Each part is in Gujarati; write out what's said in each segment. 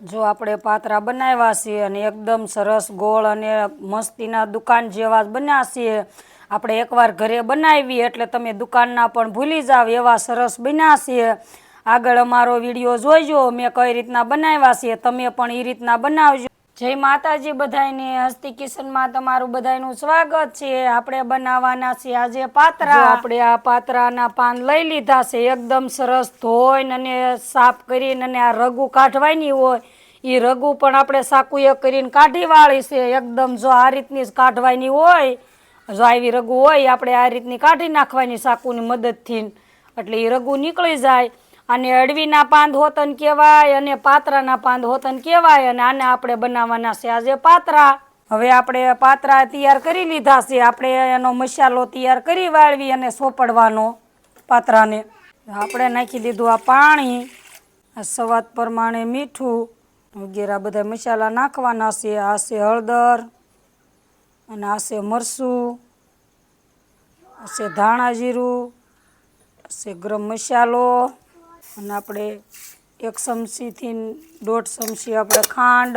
જો આપણે પાતરા બનાવ્યા છીએ અને એકદમ સરસ ગોળ અને મસ્તીના દુકાન જેવા બન્યા છીએ, આપણે એકવાર ઘરે બનાવી એટલે તમે દુકાનના પણ ભૂલી જાવ એવા સરસ બન્યા છીએ. આગળ અમારો વીડિયો જોઈજો મેં કઈ રીતના બનાવ્યા છે તમે પણ એ રીતના બનાવજો. જય માતાજી બધાયને. હસ્તી કિશનમાં તમારું બધાયનું સ્વાગત છે. આપણે બનાવવાના છે આજે પાતરા. આપણે આ પાતરાના પાન લઈ લીધા છે, એકદમ સરસ ધોઈને અને સાફ કરીને અને આ રગુ કાઢવાની હોય એ રગુ પણ આપણે સાકુએ કરીને કાઢી વાળી છે. એકદમ જો આ રીતની જ કાઢવાની હોય, જો આવી રગુ હોય, આપણે આ રીતની કાઢી નાખવાની સાકુની મદદથી. એટલે એ રગુ નીકળી જાય. અને અડવીના પાંદ હોતન કહેવાય, અને પાત્રાના પાંદ હોતન કહેવાય, અને આને આપણે બનાવવાના છે. આજે પાત્રા. હવે આપણે પાત્રા તૈયાર કરી લીધા છે. આપણે એનો મસાલો તૈયાર કરી વાળવી અને સોપડવાનો પાત્રાને. આપણે નાખી દીધું આ પાણી. આ સ્વાદ પ્રમાણે મીઠું. વગેરે બધા મસાલા નાખવાના છે. આ છે હળદર, અને આ છે મરચું, આ છે ધાણા જીરું, આ છે ગરમ મસાલો અને આપણે એક ચમચીથી દોઢ ચમચી આપણે ખાંડ,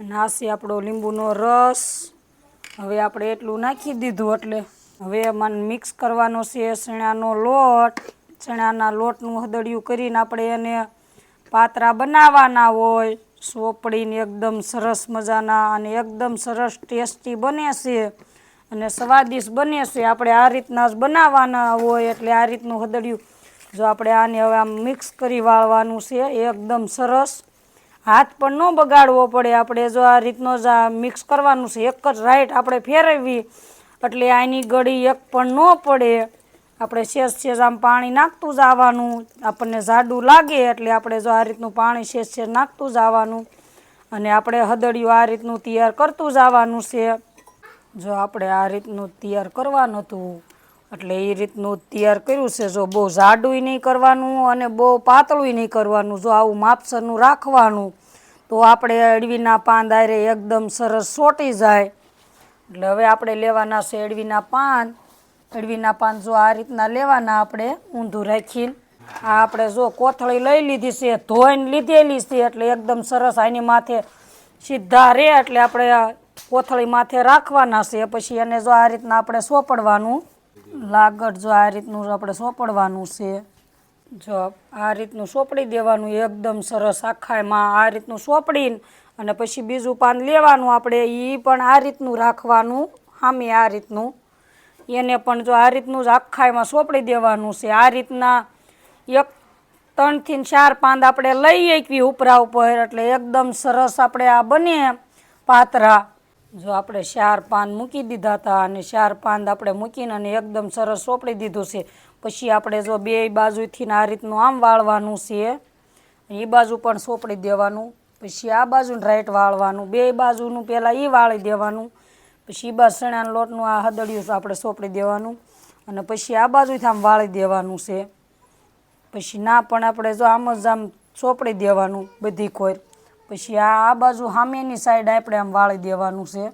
અને આસી આપણો લીંબુનો રસ. હવે આપણે એટલું નાખી દીધું એટલે હવે એમાં મિક્સ કરવાનો છે ચણાનો લોટ. ચણાના લોટનું હદડિયું કરીને આપણે એને પાતરા બનાવવાના હોય, સોપડીને એકદમ સરસ મજાના અને એકદમ સરસ ટેસ્ટી બને છે અને સ્વાદિષ્ટ બને છે. આપણે આ રીતના જ બનાવવાના હોય એટલે આ રીતનું હદડિયું જો આપણે આને હવે આમ મિક્સ કરી વાળવાનું છે એકદમ સરસ. હાથ પણ ન બગાડવો પડે, આપણે જો આ રીતનો જ આ મિક્સ કરવાનું છે, એક જ રાઈટ આપણે ફેરવવી એટલે આની ગળી એક પણ ન પડે. આપણે શેષ સેજ આમ પાણી નાખતું જવાનું, આપણને જાડું લાગે, એટલે આપણે જો આ રીતનું પાણી શેષ સેજ નાખતું જવાનું, અને આપણે હદડિયું આ રીતનું તૈયાર કરતું જવાનું છે. જો આપણે આ રીતનું તૈયાર કરવાનું હતું. એટલે એ રીતનું તૈયાર કર્યું છે. જો બહુ જાડુંય નહીં કરવાનું અને બહુ પાતળુંય નહીં કરવાનું, જો આવું માપસરનું રાખવાનું, તો આપણે અડવીના પાન દાયરે એકદમ સરસ સોટી જાય. એટલે હવે આપણે લેવાના છે અડવીના પાન. અડવીના પાન જો આ રીતના લેવાના આપણે, ઊંધું રાખીને. આ આપણે જો કોથળી લઈ લીધી છે, ધોઈને લીધેલી છે, એટલે એકદમ સરસ આની માથે સીધા રહે એટલે આપણે કોથળી માથે રાખવાના છે. પછી એને જો આ રીતના આપણે સોપડવાનું. લાગડ જો આ રીતનું આપણે સોંપડવાનું છે. જો આ રીતનું સોંપડી દેવાનું એકદમ સરસ આખામાં આ રીતનું સોંપડીને અને પછી બીજું પાન લેવાનું આપણે એ પણ આ રીતનું રાખવાનું સામે આ રીતનું. એને પણ જો આ રીતનું જ આખામાં સોંપડી દેવાનું છે. આ રીતના એક ત્રણથી ચાર પાંદ આપણે લઈ એકવી ઉપરા ઉપર એટલે એકદમ સરસ આપણે આ બને પાતરા. જો આપણે ચાર પાન મૂકી દીધા હતા અને ચાર પાન આપણે મૂકીને અને એકદમ સરસ સોપડી દીધું છે, પછી આપણે જો બે બાજુથી આ રીતનું આમ વાળવાનું છે એ બાજુ પણ સોપડી દેવાનું, પછી આ બાજુ રાઈટ વાળવાનું, બે બાજુનું પહેલાં એ વાળી દેવાનું, પછી બાજુ ચણાના લોટનું આ હદડિયું આપણે સોપડી દેવાનું, અને પછી આ બાજુથી આમ વાળી દેવાનું છે. પછી ના પણ આપણે જો આમ જ આમ સોંપડી દેવાનું બધી કોર પછી આ બાજુ સામેની સાઈડ આપણે આમ વાળી દેવાનું છે.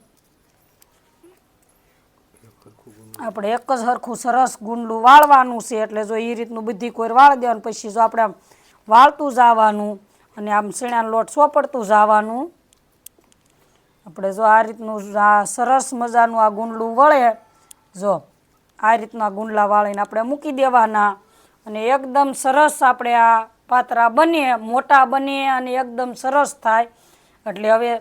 આપણે એક જ સરખું સરસ ગુંડલું વાળવાનું છે, એટલે જો એ રીતનું બધી કોઈ વાળી દેવાનું, પછી જો આપણે આમ વાળતું જવાનું અને આમ શેણાનો લોટ સોપડતું જવાનું. આપણે જો આ રીતનું આ સરસ મજાનું આ ગુંડલું વળે, જો આ રીતના ગુંડલા વાળીને આપણે મૂકી દેવાના અને એકદમ સરસ આપણે આ પાતરા બને, મોટા બને અને એકદમ સરસ થાય. એટલે હવે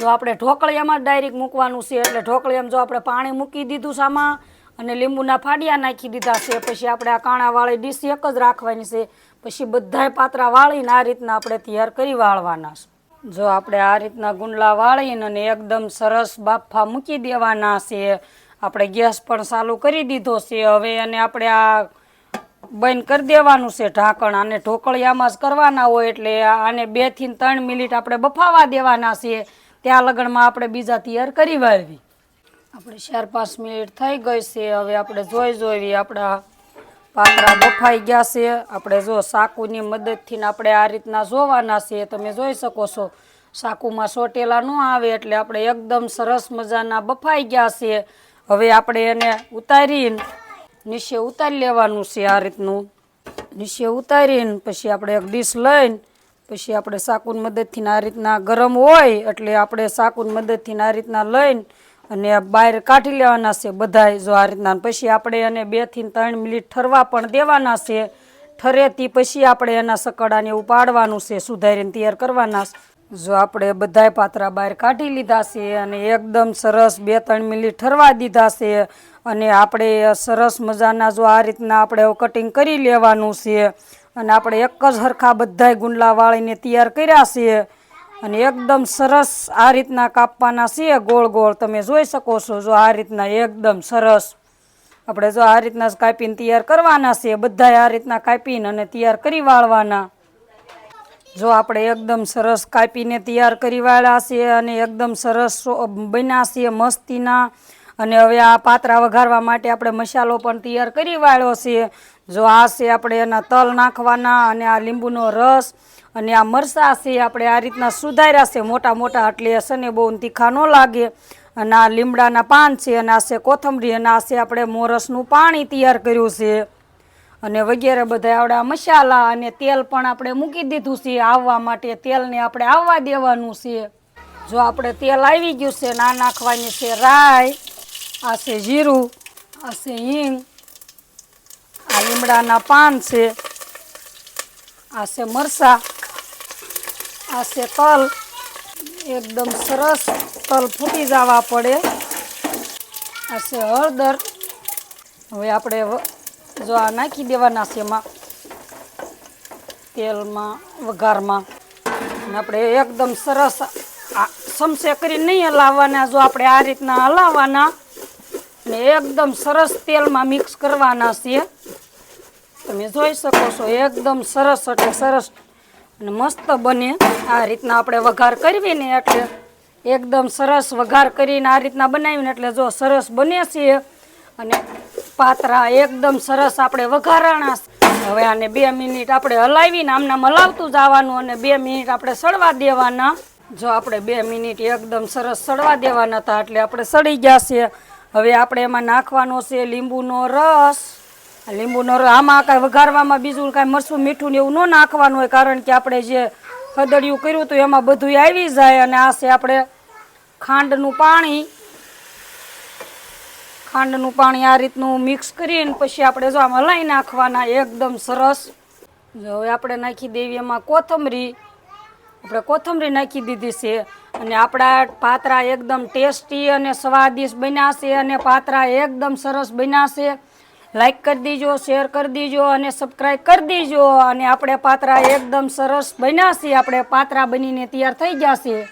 જો આપણે ઢોકળિયામાં ડાયરેક્ટ મૂકવાનું છે, એટલે ઢોકળિયામાં જો આપણે પાણી મૂકી દીધું સામાં અને લીંબુના ફાડિયા નાખી દીધા છે, પછી આપણે આ કાણાવાળી ડીશ એક જ રાખવાની છે, પછી બધાય પાતરા વાળીને આ રીતના આપણે તૈયાર કરી વાળવાના છે. જો આપણે આ રીતના ગુંડલા વાળીને અને એકદમ સરસ બાફા મૂકી દેવાના છે, આપણે ગેસ પણ ચાલુ કરી દીધો છે, હવે એને આપણે આ બંધ કરી દેવાનું છે ઢાંકણ. અને ઢોકળિયામાં જ કરવાના હોય એટલે આને બેથી ત્રણ મિનિટ આપણે બફાવા દેવાના છે. ત્યાં લગણમાં આપણે બીજા તૈયાર કરી વાળવી. આપણે ચાર પાંચ મિનિટ થઈ ગઈ છે. હવે આપણે જોઈ જોઈ આપણા પાકડા બફાઈ ગયા છે. આપણે જો સાકુની મદદથી આપણે આ રીતના જોવાના છે. તમે જોઈ શકો છો, સાકુમાં સોટેલા ન આવે એટલે આપણે એકદમ સરસ મજાના બફાઈ ગયા છે. હવે આપણે એને ઉતારીને નીચે ઉતારી લેવાનું છે આ રીતનું. નીચે ઉતારીને પછી આપણે એક ડીશ લઈને પછી આપણે સાકુન મદદથી આ રીતના ગરમ હોય એટલે આપણે સાકુન મદદથી આ રીતના લઈને અને બહાર કાઢી લેવાના છે બધાય જો આ રીતના. પછી આપણે એને બેથી ત્રણ મિનિટ ઠરવા પણ દેવાના છે. ઠરેથી પછી આપણે એના સકડાને એવું પાડવાનું છે, સુધારીને તૈયાર કરવાના છે. જો આપણે બધાય પાત્રા બહાર કાઢી લીધા છે અને એકદમ સરસ બે ત્રણ મિનિટ ઠરવા દીધા છે અને આપણે સરસ મજાના જો આ રીતના આપણે કટિંગ કરી લેવાનું છે અને આપણે એક જ હરખા બધાય ગુંડલા વાળીને તૈયાર કર્યા છે અને એકદમ સરસ આ રીતના કાપવાના છે ગોળ ગોળ. તમે જોઈ શકો છો જો આ રીતના એકદમ સરસ. આપણે જો આ રીતના જ કાપીને તૈયાર કરવાના છે, બધાય આ રીતના કાપીને અને તૈયાર કરી વાળવાના. જો આપણે એકદમ સરસ કાપીને તૈયાર કરી વાળા છે અને એકદમ સરસ બન્યા મસ્તીના, અને હવે આ પાત્રા વઘારવા માટે આપણે મસાલો પણ તૈયાર કરી વાળ્યો છે જો આ છે આપણે એના તલ નાખવાના અને આ લીંબુનો રસ અને આ મરચાં છે આપણે આ રીતના સુધાર્યા છે. મોટા મોટા એટલે અને બહુ તીખા ન લાગે. અને આ લીમડાના પાન છે અને આ છે કોથમરી અને આ છે આપણે મોરસનું પાણી તૈયાર કર્યું છે. અને વગેરે બધા આવડા મસાલા અને તેલ પણ આપણે મૂકી દીધું છે આવવા માટે. તેલને આપણે આવવા દેવાનું છે. જો આપણે તેલ આવી ગયું છે, ના નાખવાની છે રાઈ, આ છે જીરું, આ છે હિંગ, આ લીમડાના પાન છે, આ છે મરસા આ છે તલ. એકદમ સરસ તલ ફૂટી જવા પડે. આ છે હળદર. હવે આપણે જો આ નાખી દેવાના છે એમાં. તેલમાં, વઘારમાં. અને આપણે એકદમ સરસ આ સમસે કરીને નહીં હલાવવાના, જો આપણે આ રીતના હલાવવાના. ને એકદમ સરસ તેલમાં મિક્સ કરવાના છે. તમે જોઈ શકો છો, એકદમ સરસ એટલે સરસ અને મસ્ત બને. આ રીતના આપણે વઘાર કરવી ને એટલે એકદમ સરસ વઘાર કરીને આ રીતના બનાવીને એટલે જો સરસ બને છે. અને પાત્રા એકદમ સરસ આપણે વઘારાણા હવે આને બે મિનિટ આપણે હલાવીને આમનામ હલાવતું જવાનું અને બે મિનિટ આપણે સળવા દેવાના. જો આપણે બે મિનિટ એકદમ સરસ સળવા દેવાના હતા એટલે આપણે સળી ગયા છે હવે આપણે એમાં નાખવાનો છે લીંબુનો રસ. લીંબુનો રસ, આમાં કાંઈ વઘારવામાં બીજું કાંઈ મરચું, મીઠું ને એવું ન નાખવાનું હોય, કારણ કે આપણે જે ખદડિયું કર્યું હતું એમાં બધું આવી જાય અને આ છે આપણે ખાંડનું પાણી. ખાંડનું પાણી આ રીતનું મિક્સ કરીને પછી આપણે જો આમાં નાખવાના, એકદમ સરસ. હવે આપણે નાખી દેવી એમાં કોથમરી. આપણે કોથમરી નાખી દીધી છે અને આપણા પાત્રા એકદમ ટેસ્ટી અને સ્વાદિષ્ટ બન્યા અને પાત્રા એકદમ સરસ બન્યા છે. લાઈક કરી દીજો શેર કરી દીજો અને સબસ્ક્રાઈબ કરી દીજો અને આપણે પાત્રા એકદમ સરસ બન્યા આપણે પાત્રા બનીને તૈયાર થઈ ગયા છે.